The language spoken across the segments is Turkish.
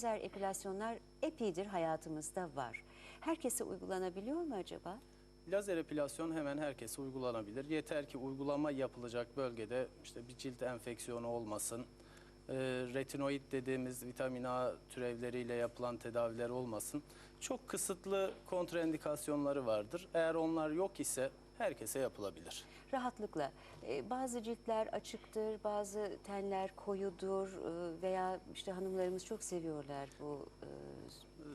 Lazer epilasyonlar epeydir hayatımızda var. Herkese uygulanabiliyor mu acaba? Lazer epilasyon hemen herkese uygulanabilir. Yeter ki uygulama yapılacak bölgede işte bir cilt enfeksiyonu olmasın. e, retinoid dediğimiz vitamin A türevleriyle yapılan tedaviler olmasın. Çok kısıtlı kontraindikasyonları vardır. Eğer onlar yok ise herkese yapılabilir. Rahatlıkla. Ee, bazı ciltler açıktır, bazı tenler koyudur e, veya işte hanımlarımız çok seviyorlar bu e,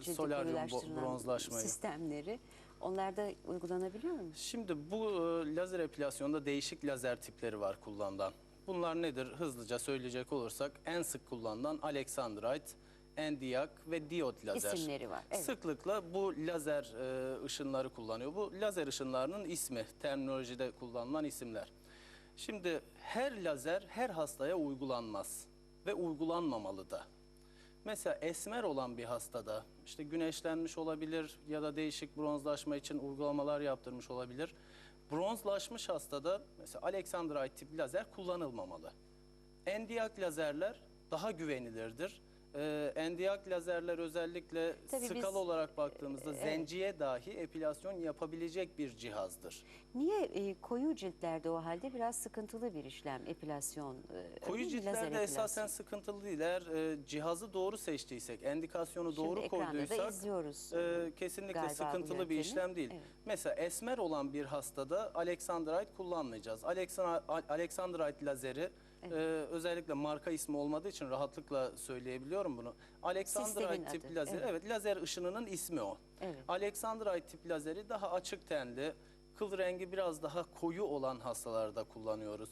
cildi Solaryum, koyulaştıran bronzlaşmayı. sistemleri. Onlar da uygulanabiliyor mu? Şimdi bu e, lazer epilasyonda değişik lazer tipleri var kullanılan. Bunlar nedir? Hızlıca söyleyecek olursak en sık kullanılan Alexandrite, endiyak ve diyot lazer. İsimleri var, evet. Sıklıkla bu lazer e, ışınları kullanıyor. Bu lazer ışınlarının ismi, terminolojide kullanılan isimler. Şimdi her lazer her hastaya uygulanmaz ve uygulanmamalı da. Mesela esmer olan bir hastada işte güneşlenmiş olabilir ya da değişik bronzlaşma için uygulamalar yaptırmış olabilir. Bronzlaşmış hastada mesela Alexandrite tip lazer kullanılmamalı. Endiyak lazerler daha güvenilirdir. Ee, endiyak lazerler özellikle Tabii skala biz- olarak baktığımızda zenciye dahi epilasyon yapabilecek bir cihazdır. Niye e, koyu ciltlerde o halde biraz sıkıntılı bir işlem epilasyon? e, Koyu değil mi? Lazer ciltlerde epilasyon. esasen sıkıntılı değil. Eğer e, cihazı doğru seçtiysek, endikasyonu Şimdi doğru ekranda da koyduysak izliyoruz, e, kesinlikle galiba bu sıkıntılı bir yöntemi. işlem değil. Evet. Mesela esmer olan bir hastada Alexandrite kullanmayacağız. Alexandrite lazeri e, özellikle marka ismi olmadığı için rahatlıkla söyleyebiliyorum bunu. Alexandrite tip adı, lazer, evet. evet. lazer ışınının ismi o. Evet. Alexandrite tip lazeri daha açık tenli, kıl rengi biraz daha koyu olan hastalarda kullanıyoruz.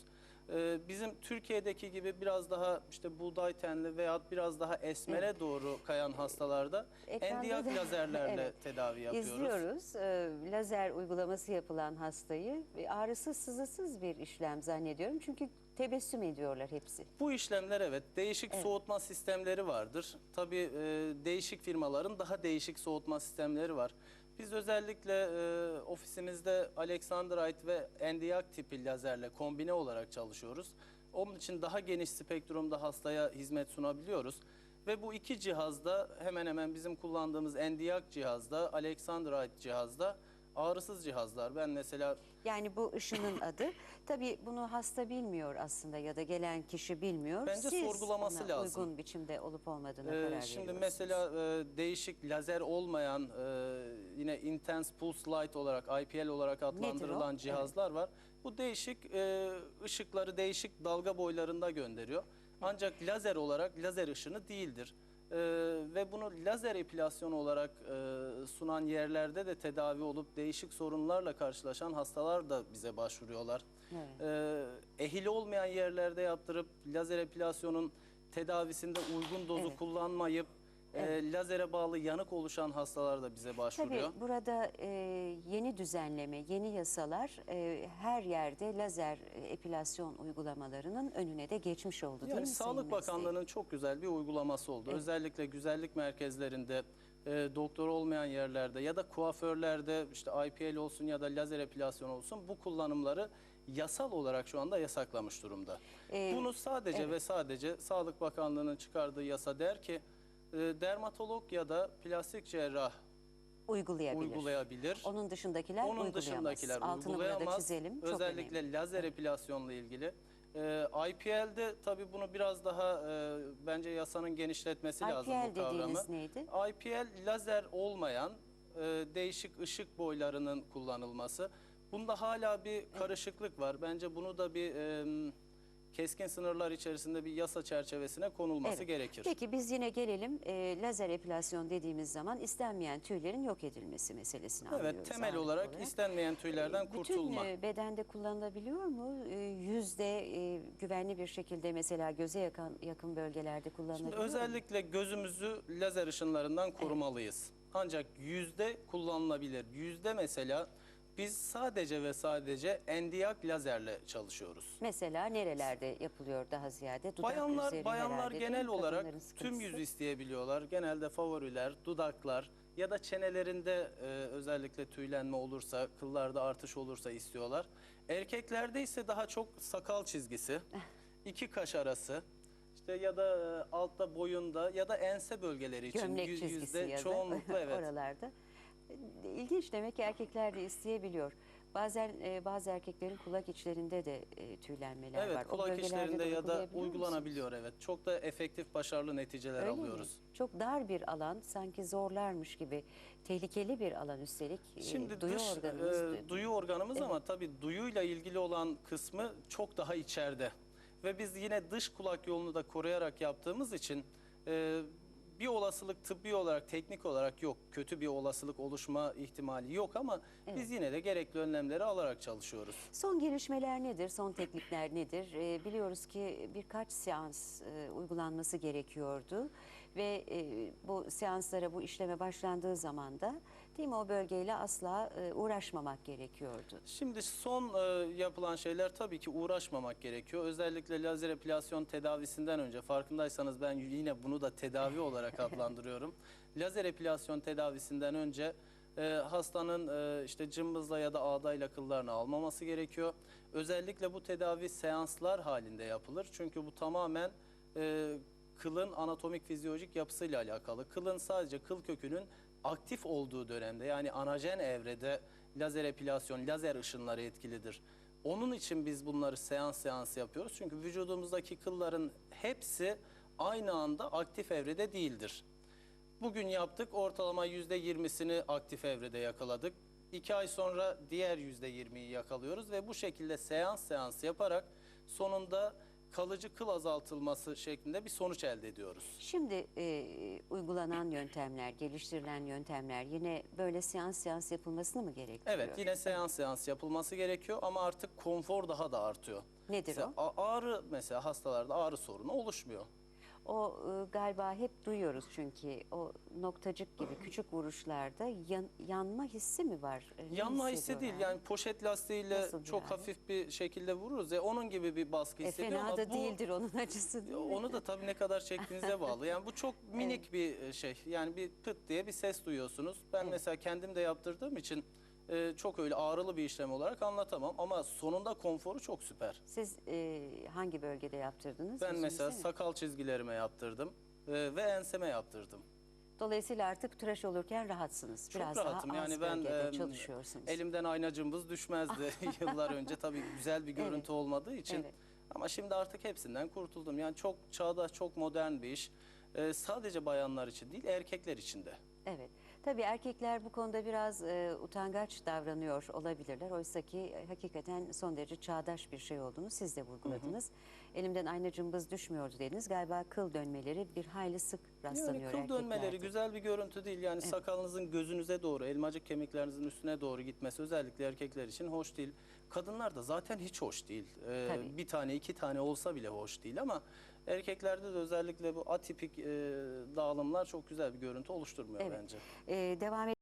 Ee, bizim Türkiye'deki gibi biraz daha işte buğday tenli veya biraz daha esmere doğru kayan hastalarda Ekranda endiyak da- lazerlerle Evet. tedavi yapıyoruz. İzliyoruz. Ee, lazer uygulaması yapılan hastayı ağrısız sızısız bir işlem zannediyorum. Çünkü tebessüm ediyorlar hepsi. Bu işlemler evet değişik soğutma sistemleri vardır. Tabii e, değişik firmaların daha değişik soğutma sistemleri var. Biz özellikle e, ofisimizde Alexandrite ve endiyak tipi lazerle kombine olarak çalışıyoruz. Onun için daha geniş spektrumda hastaya hizmet sunabiliyoruz. Ve bu iki cihazda hemen hemen bizim kullandığımız endiyak cihazda, Alexandrite cihazda ağrısız cihazlar. Ben mesela Yani bu ışının adı. Tabii bunu hasta bilmiyor aslında ya da gelen kişi bilmiyor. Bence Siz sorgulaması ona lazım. uygun biçimde olup olmadığına Ee, karar şimdi veriyorsunuz. mesela e, değişik lazer olmayan e, yine Intense Pulse Light olarak IPL olarak adlandırılan cihazlar var. Bu değişik e, ışıkları değişik dalga boylarında gönderiyor. Ancak lazer olarak lazer ışını değildir. E, ve bunu lazer epilasyon olarak e, sunan yerlerde de tedavi olup değişik sorunlarla karşılaşan hastalar da bize başvuruyorlar. Evet. E, ehil olmayan yerlerde yaptırıp lazer epilasyonun tedavisinde uygun dozu Evet. kullanmayıp e, lazere bağlı yanık oluşan hastalar da bize başvuruyor. Tabii burada e, yeni düzenleme, yeni yasalar e, her yerde lazer e, epilasyon uygulamalarının önüne de geçmiş oldu değil Yani mi Sayın Sağlık? Bakanlığı'nın çok güzel bir uygulaması oldu. Özellikle güzellik merkezlerinde, e, doktor olmayan yerlerde ya da kuaförlerde işte IPL olsun ya da lazer epilasyon olsun bu kullanımları yasal olarak şu anda yasaklamış durumda. Ee, Bunu sadece evet. ve sadece Sağlık Bakanlığı'nın çıkardığı yasa der ki e, dermatolog ya da plastik cerrah uygulayabilir. uygulayabilir. Onun dışındakiler Onun uygulayamaz. dışındakiler Altını burada uygulayamaz. çizelim. Çok Özellikle önemli. lazer epilasyonla ilgili. Ee, IPL'de tabii bunu biraz daha e, bence yasanın genişletmesi lazım IPL bu kavramı. dediğiniz neydi? IPL lazer olmayan e, değişik ışık boylarının kullanılması. Bunda hala bir karışıklık var. Bence bunu da bir e, keskin sınırlar içerisinde bir yasa çerçevesine konulması Evet. gerekir. Peki biz yine gelelim e, lazer epilasyon dediğimiz zaman istenmeyen tüylerin yok edilmesi meselesini anlıyoruz. Evet, temel ağırlıklı olarak istenmeyen tüylerden kurtulma. Bütün e, bedende kullanılabiliyor mu? E, Yüzde e, güvenli bir şekilde mesela göze yakın, yakın bölgelerde Şimdi kullanılabiliyor mu? özellikle gözümüzü lazer ışınlarından korumalıyız. Ancak yüzde kullanılabilir. Yüzde mesela biz sadece ve sadece endiyak lazerle çalışıyoruz. Mesela nerelerde yapılıyor daha ziyade? Dudak bayanlar bayanlar değil genel olarak tüm yüzü isteyebiliyorlar. Genelde favoriler, dudaklar ya da çenelerinde e, özellikle tüylenme olursa, kıllarda artış olursa istiyorlar. Erkeklerde ise daha çok sakal çizgisi, iki kaş arası, İşte ya da e, altta boyunda ya da ense bölgeleri için Gömlek yüz- yüzde çoğunlukla evet. oralarda. İlginç demek ki erkekler de isteyebiliyor. Bazen e, bazı erkeklerin kulak içlerinde de e, tüylenmeler Evet var. Kulak içlerinde de ya da uygulayabiliyor musunuz? uygulanabiliyor evet. Çok da efektif başarılı neticeler Öyle mi? alıyoruz. Çok dar bir alan, sanki zorlarmış gibi. Tehlikeli bir alan üstelik. E, Şimdi duyu dış organımız. e, duyu organımız ama tabii duyuyla ilgili olan kısmı çok daha içeride. Ve biz yine dış kulak yolunu da koruyarak yaptığımız için e, bir olasılık tıbbi olarak, teknik olarak yok. Kötü bir olasılık oluşma ihtimali yok ama biz yine de gerekli önlemleri alarak çalışıyoruz. Son gelişmeler nedir? Son teknikler nedir? E, biliyoruz ki birkaç seans e, uygulanması gerekiyordu ve e, bu seanslara bu işleme başlandığı zaman da değil mi o bölgeyle asla e, uğraşmamak gerekiyordu. Şimdi son e, yapılan şeyler tabii ki uğraşmamak gerekiyor. Özellikle lazer epilasyon tedavisinden önce farkındaysanız ben yine bunu da tedavi olarak adlandırıyorum. Lazer epilasyon tedavisinden önce e, hastanın e, işte cımbızla ya da ağdayla kıllarını almaması gerekiyor. Özellikle bu tedavi seanslar halinde yapılır. Çünkü bu tamamen e, kılın anatomik fizyolojik yapısıyla alakalı. Kılın sadece kıl kökünün aktif olduğu dönemde yani anajen evrede lazer epilasyon, lazer ışınları etkilidir. Onun için biz bunları seans seans yapıyoruz. Çünkü vücudumuzdaki kılların hepsi aynı anda aktif evrede değildir. Bugün yaptık ortalama yüzde yirmisini aktif evrede yakaladık. İki ay sonra diğer yüzde yirmiyi yakalıyoruz ve bu şekilde seans seans yaparak sonunda kalıcı kıl azaltılması şeklinde bir sonuç elde ediyoruz. Şimdi e, uygulanan yöntemler, geliştirilen yöntemler yine böyle seans seans yapılmasını mı gerektiriyor? Evet yine seans seans yapılması gerekiyor ama artık konfor daha da artıyor. Nedir Mesela o? a- ağrı mesela hastalarda ağrı sorunu oluşmuyor. O e, galiba hep duyuyoruz çünkü o noktacık gibi küçük vuruşlarda yan- yanma hissi mi var? E, ne Yanma hissi değil yani poşet lastiğiyle Nasıl çok yani? hafif bir şekilde vururuz ya onun gibi bir baskı E, hissediyor fena ama da bu değildir onun acısı değil mi? onu da tabii ne kadar çektiğinize bağlı. Yani bu çok minik bir şey. Yani bir pıt diye bir ses duyuyorsunuz. Ben mesela kendim de yaptırdığım için e, çok öyle ağrılı bir işlem olarak anlatamam ama sonunda konforu çok süper. Siz e, hangi bölgede yaptırdınız? Ben mesela mi? sakal çizgilerime yaptırdım e, ve enseme yaptırdım. Dolayısıyla artık tıraş olurken rahatsınız. Çok Biraz rahatım. daha yani ben e, çalışıyorsunuz. elimden ayna cımbız düşmezdi yıllar önce. Tabii güzel bir görüntü Evet. olmadığı için. Evet. Ama şimdi artık hepsinden kurtuldum. Yani çok çağdaş, çok modern bir iş. E, sadece bayanlar için değil, erkekler için de. Evet. Tabii erkekler bu konuda biraz e, utangaç davranıyor olabilirler. Oysa ki e, hakikaten son derece çağdaş bir şey olduğunu siz de vurguladınız. Elimden aynı cımbız düşmüyordu dediniz. Galiba kıl dönmeleri bir hayli sık rastlanıyor Yani kıl dönmeleri erkeklerde. güzel bir görüntü değil. Yani sakalınızın gözünüze doğru, elmacık kemiklerinizin üstüne doğru gitmesi özellikle erkekler için hoş değil. Kadınlar da zaten hiç hoş değil. Ee, Tabii. bir tane iki tane olsa bile hoş değil ama erkeklerde de özellikle bu atipik e, dağılımlar çok güzel bir görüntü oluşturmuyor Evet. bence. E, devam